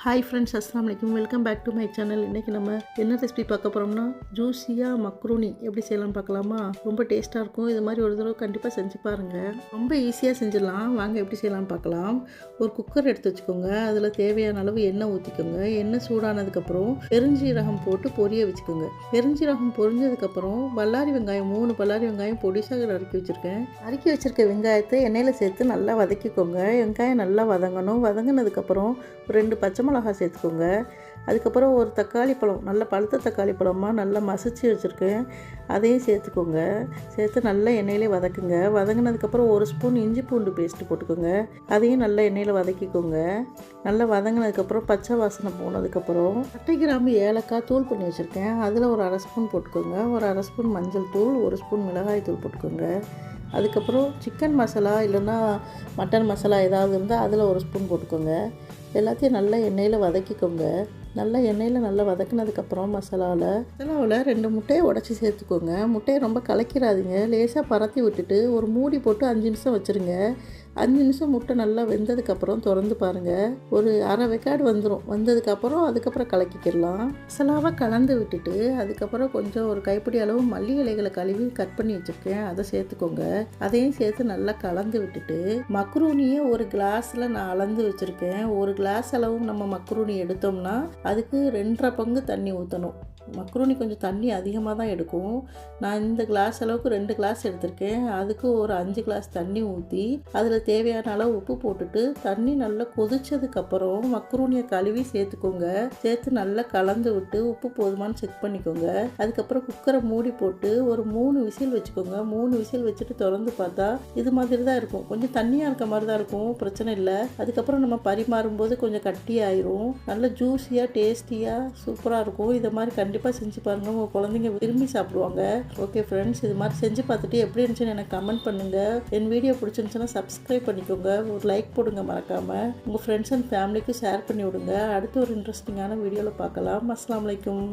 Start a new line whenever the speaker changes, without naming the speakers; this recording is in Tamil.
ஹாய் ஃப்ரெண்ட்ஸ் அஸ்லாம் வலைக்கம் welcome back to my channel இன்றைக்கி நம்ம என்ன ரெசிபி பார்க்க போகிறோம்னா ஜூஸியாக மக்ரூனி எப்படி செய்யலாம்னு பார்க்கலாமா? ரொம்ப டேஸ்ட்டாக இருக்கும். இது மாதிரி ஒரு தடவை கண்டிப்பாக செஞ்சு பாருங்கள் ரொம்ப ஈஸியாக செஞ்சிடலாம். வாங்க எப்படி செய்யலாம்னு பார்க்கலாம். ஒரு குக்கர் எடுத்து வச்சுக்கோங்க. அதில் தேவையான அளவு எண்ணெய் ஊற்றிக்கோங்க எண்ணெய் சூடானதுக்கப்புறம் பெருஞ்சீரகம் போட்டு பொரிய வச்சுக்கோங்க. பெருஞ்சீரகம் பொரிஞ்சதுக்கப்புறம் பல்லாரி வெங்காயம் மூணு பல்லாரி வெங்காயம் பொடிசாக நறுக்கி வச்சுருக்கேன். நறுக்கி வச்சுருக்க வெங்காயத்தை எண்ணெயில் சேர்த்து நல்லா வதக்கிக்கோங்க. வெங்காயம் நல்லா வதங்கணும். வதங்கினதுக்கப்புறம் ரெண்டு பச்சை மிளகா சேர்த்துக்கோங்க. அதுக்கப்புறம் ஒரு தக்காளி பழம் நல்ல பழுத்த தக்காளி பழமாக நல்லா மசிச்சு வச்சுருக்கேன். அதையும் சேர்த்துக்கோங்க. சேர்த்து நல்லா எண்ணெயிலே வதக்குங்க. வதங்கினதுக்கப்புறம் ஒரு ஸ்பூன் இஞ்சி பூண்டு பேஸ்ட்டு போட்டுக்கோங்க. அதையும் நல்லா எண்ணெயில் வதக்கிக்கோங்க. நல்லா வதங்கினதுக்கப்புறம் பச்சை வாசனை போனதுக்கப்புறம் பட்டை கிராம்பு ஏலக்காய் தூள் பண்ணி வச்சுருக்கேன். அதில் ஒரு அரை ஸ்பூன் போட்டுக்கோங்க. ஒரு அரை ஸ்பூன் மஞ்சள் தூள் ஒரு ஸ்பூன் மிளகாய் தூள் போட்டுக்கோங்க. அதுக்கப்புறம் சிக்கன் மசாலா இல்லைன்னா மட்டன் மசாலா ஏதாவது இருந்தால் அதில் ஒரு ஸ்பூன் போட்டுக்கோங்க. எல்லாத்தையும் நல்லா எண்ணெயில் வதக்கிக்கோங்க. நல்லா எண்ணெயில் நல்லா வதக்கினதுக்கப்புறம் மசாலாவில் மசாலாவில் ரெண்டு முட்டையை உடச்சி சேர்த்துக்கோங்க. முட்டையை ரொம்ப கலக்கிறாதீங்க லேசாக பரத்தி விட்டுட்டு ஒரு மூடி போட்டு அஞ்சு நிமிஷம் வச்சுருங்க. அஞ்சு நிமிஷம் முட்டை நல்லா வெந்ததுக்கப்புறம் திறந்து பாருங்கள் ஒரு அரை வெக்காடு வந்துடும் வந்ததுக்கப்புறம் அதுக்கப்புறம் கலக்கிக்கிடலாம் மசாலாவை கலந்து விட்டுட்டு அதுக்கப்புறம் கொஞ்சம் ஒரு கைப்பிடி அளவு மல்லி இலைகளை கழுவி கட் பண்ணி வச்சுருக்கேன். அதை சேர்த்துக்கோங்க. அதையும் சேர்த்து நல்லா கலந்து விட்டுட்டு மக்ரூனியை ஒரு கிளாஸில் நான் அளந்து வச்சுருக்கேன். ஒரு கிளாஸ் அளவு நம்ம மக்ரூனி எடுத்தோம்னா அதுக்கு ரெண்டரை பங்கு தண்ணி ஊற்றணும் மக்ரூனி கொஞ்சம் தண்ணி அதிகமாக தான் எடுக்கும். நான் இந்த கிளாஸ் அளவுக்கு ரெண்டு கிளாஸ் எடுத்திருக்கேன். அதுக்கு ஒரு அஞ்சு கிளாஸ் தண்ணி ஊற்றி அதில் தேவையான அளவு உப்பு போட்டுட்டு தண்ணி நல்லா கொதிச்சதுக்கப்புறம் மக்ரூனியை கழுவி சேர்த்துக்கோங்க. சேர்த்து நல்லா கலந்து விட்டு உப்பு போதுமான்னு செக் பண்ணிக்கோங்க. அதுக்கப்புறம் குக்கரை மூடி போட்டு ஒரு மூணு விசில் வச்சுக்கோங்க. மூணு விசில் வச்சுட்டு திறந்து பார்த்தா இது மாதிரி தான் இருக்கும். கொஞ்சம் தண்ணியாக இருக்க மாதிரி தான் இருக்கும். பிரச்சனை இல்லை. அதுக்கப்புறம் நம்ம பரிமாறும்போது கொஞ்சம் கட்டியாயிரும் நல்ல ஜூஸியாக டேஸ்டியாக சூப்பராக இருக்கும். இதை மாதிரி கண்டிப்பாக செஞ்சு பாருங்கள் உங்கள் குழந்தைங்க விரும்பி சாப்பிடுவாங்க. ஓகே ஃப்ரெண்ட்ஸ் இது மாதிரி செஞ்சு பார்த்துட்டு எப்படி இருந்துச்சுன்னு எனக்கு கமெண்ட் பண்ணுங்கள் என் வீடியோ பிடிச்சிருந்துச்சுன்னா சப்ஸ்கிரைப் பண்ணிக்கோங்க. ஒரு லைக் போடுங்க மறக்காமல் உங்கள் ஃப்ரெண்ட்ஸ் அண்ட் ஃபேமிலிக்கு ஷேர் பண்ணி விடுங்க அடுத்து ஒரு இன்ட்ரெஸ்டிங்கான வீடியோவில் பார்க்கலாம். அஸ்லாம் வலைக்கும்